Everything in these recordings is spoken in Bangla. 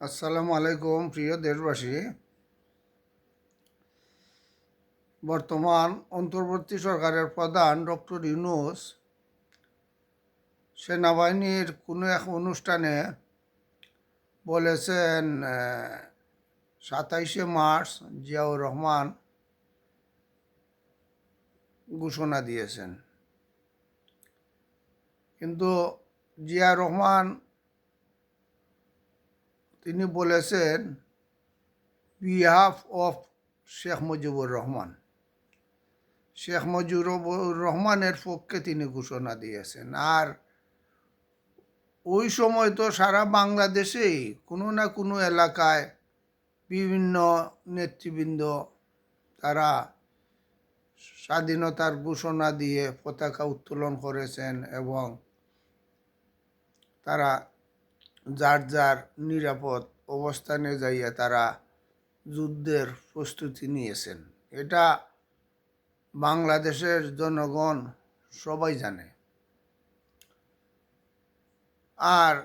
আসসালামু আলাইকুম, প্রিয় দেশবাসী। বর্তমান অন্তর্বর্তী সরকারের প্রধান ডক্টর ইউনুস সেনাবাহিনীর কোনো এক অনুষ্ঠানে বলেছেন সাতাইশে মার্চ জিয়াউর রহমান ঘোষণা দিয়েছেন। কিন্তু জিয়া রহমান তিনি বলেছেন, বিহাফ অফ শেখ মুজিবুর রহমান। শেখ মুজিবুর রহমানের পক্ষে তিনি ঘোষণা দিয়েছেন। আর ওই সময় তো সারা বাংলাদেশেই কোনো না কোনো এলাকায় বিভিন্ন নেতৃবৃন্দ তারা স্বাধীনতার ঘোষণা দিয়ে পতাকা উত্তোলন করেছেন এবং তারা যার যার নিরাপদ অবস্থানে যাইয়া তারা যুদ্ধের প্রস্তুতি নিয়েছেন। এটা বাংলাদেশের জনগণ সবাই জানে। আর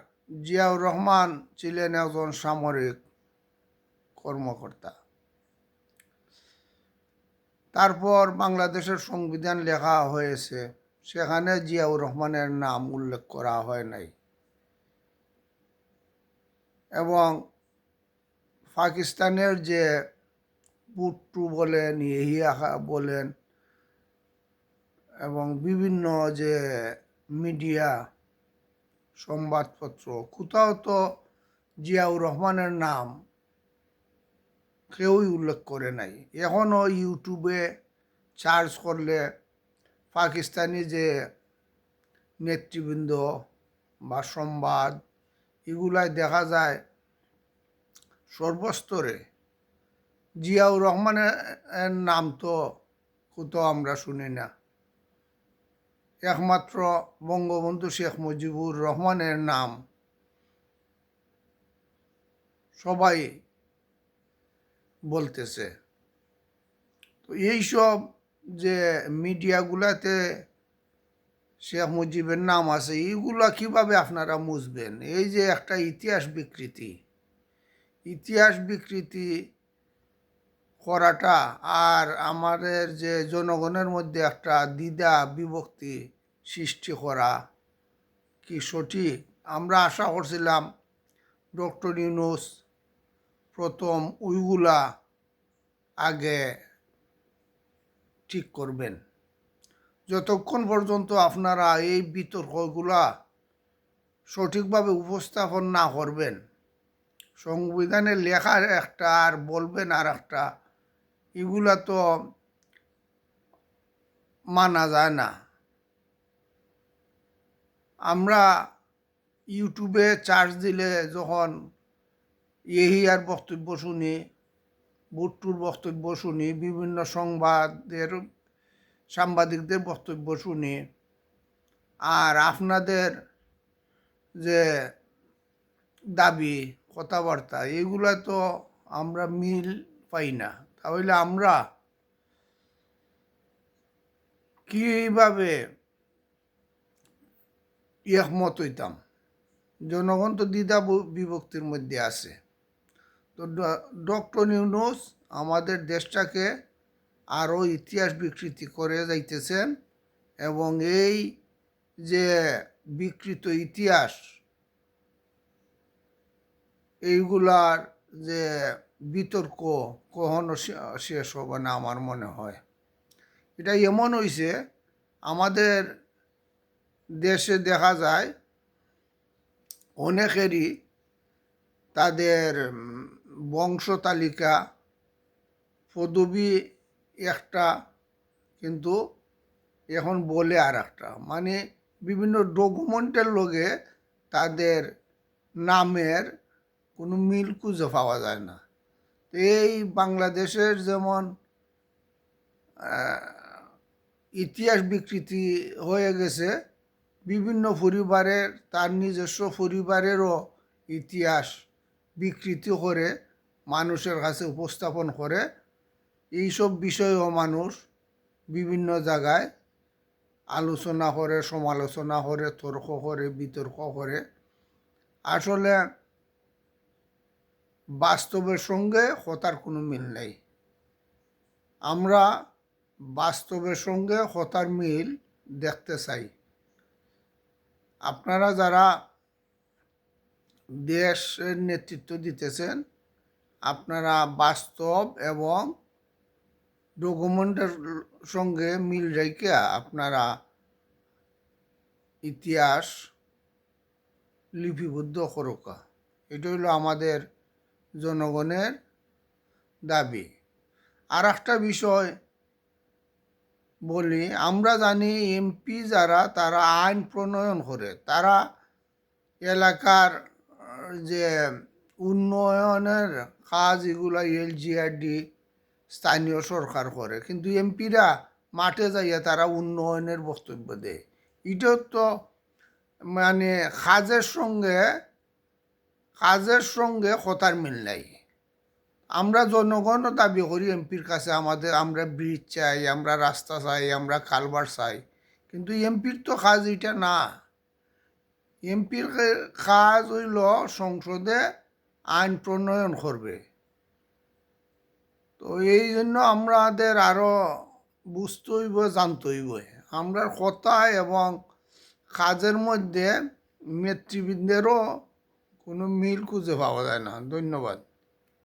জিয়াউর রহমান ছিলেন একজন সামরিক কর্মকর্তা। তারপর বাংলাদেশের সংবিধান লেখা হয়েছে, সেখানে জিয়াউর রহমানের নাম উল্লেখ করা হয় নাই। এবং পাকিস্তানের যে বুট্টু বলেন ইহিয়া বলেন এবং বিভিন্ন যে মিডিয়া সংবাদপত্র, কোথাও তো জিয়াউর রহমানের নাম কেউই উল্লেখ করে নাই। এখনও ইউটিউবে চার্জ করলে পাকিস্তানি যে নেতৃবৃন্দ বা সংবাদ এগুলাই দেখা যায় সর্বস্তরে। জিয়াউর রহমানের নাম তো কোথাও আমরা শুনি না। একমাত্র বঙ্গবন্ধু শেখ মুজিবুর রহমানের নাম। সবাই বলতেছে। তো এইসব যে মিডিয়াগুলাতে শেখ মুজিবের নাম আছে এইগুলা কীভাবে আপনারা মুছবেন? এই যে একটা ইতিহাস বিকৃতি ইতিহাস বিকৃতি করাটা আর আমাদের যে জনগণের মধ্যে একটা দ্বিধা বিভক্তি সৃষ্টি করা কি সঠিক? আমরা আশা করছিলাম ডক্টর ইউনুস প্রথম উইগুলা আগে ঠিক করবেন। যতক্ষণ পর্যন্ত আপনারা এই বিতর্কগুলা সঠিকভাবে উপস্থাপন না করবেন, সংবিধানে লেখার একটা আর বলবেন আর একটা, এগুলা তো মানা যায় না। আমরা ইউটিউবে চার্জ দিলে যখন ইহিয়ার বক্তব্য শুনি বুট্টুর বক্তব্য শুনি, বিভিন্ন সংবাদের সাংবাদিকদের বক্তব্য শুনি। আর আপনাদের যে দাবি, কথাবার্তা, এগুলা তো আমরা মিল পাই না। তাহলে আমরা কীভাবে একমত হইতাম? জনগণ তো দ্বিধা বিভক্তির মধ্যে আছে। তো ডক্টর ইউনুস আমাদের দেশটাকে আরও ইতিহাস বিকৃতি করে যাইতেছেন এবং এই যে বিকৃত ইতিহাস, এইগুলার যে বিতর্ক কখনো শেষ হবে না আমার মনে হয়। এটা এমন হয়েছে আমাদের দেশে দেখা যায় অনেকেরই তাদের বংশ তালিকা পদবি একটা, কিন্তু এখন বলে আর একটা মানে বিভিন্ন ডকুমেন্টের লগে তাদের নামের কোনো মিল খুঁজে পাওয়া যায় না। এই বাংলাদেশের যেমন ইতিহাস বিকৃতি হয়ে গেছে, বিভিন্ন পরিবারের, তার নিজস্ব পরিবারেরও ইতিহাস বিকৃতি করে মানুষের কাছে উপস্থাপন করে এইসব বিষয়েও মানুষ বিভিন্ন জায়গায় আলোচনা করে, সমালোচনা করে, তর্ক করে, বিতর্ক করে। আসলে বাস্তবের সঙ্গে হতার কোনো মিল নেই। আমরা বাস্তবের সঙ্গে হতার মিল দেখতে চাই। আপনারা যারা দেশের নেতৃত্ব দিতেছেন, আপনারা বাস্তব এবং ডকুমেন্টের সঙ্গে মিল রেখে আপনারা ইতিহাস লিপিবদ্ধ করোকা। এটা হলো আমাদের জনগণের দাবি। আর একটা বিষয় বলি, আমরা জানি এমপি যারা, তারা আইন প্রণয়ন করে। তারা এলাকার যে উন্নয়নের কাজ এগুলো এলজিআরডি স্থানীয় সরকার করে। কিন্তু এমপিরা মাঠে যাইয়া তারা উন্নয়নের বক্তব্য দেয়। এটাও তো মানে কাজের সঙ্গে কাজের সঙ্গে কথার মিল নাই। আমরা জনগণও দাবি করি এমপির কাছে, আমাদের, আমরা ব্রিজ চাই, আমরা রাস্তা চাই, আমরা কালবার চাই। কিন্তু এমপির তো কাজ এটা না। এমপির কাজ হইল সংসদে আইন প্রণয়ন করবে। তো এই জন্য আমাদের আরও বুঝতে হইব জানতে হইব আমরা কথা এবং কাজের মধ্যে নেতৃবৃন্দেরও কোনো মিল খুঁজে পাওয়া যায় না। ধন্যবাদ।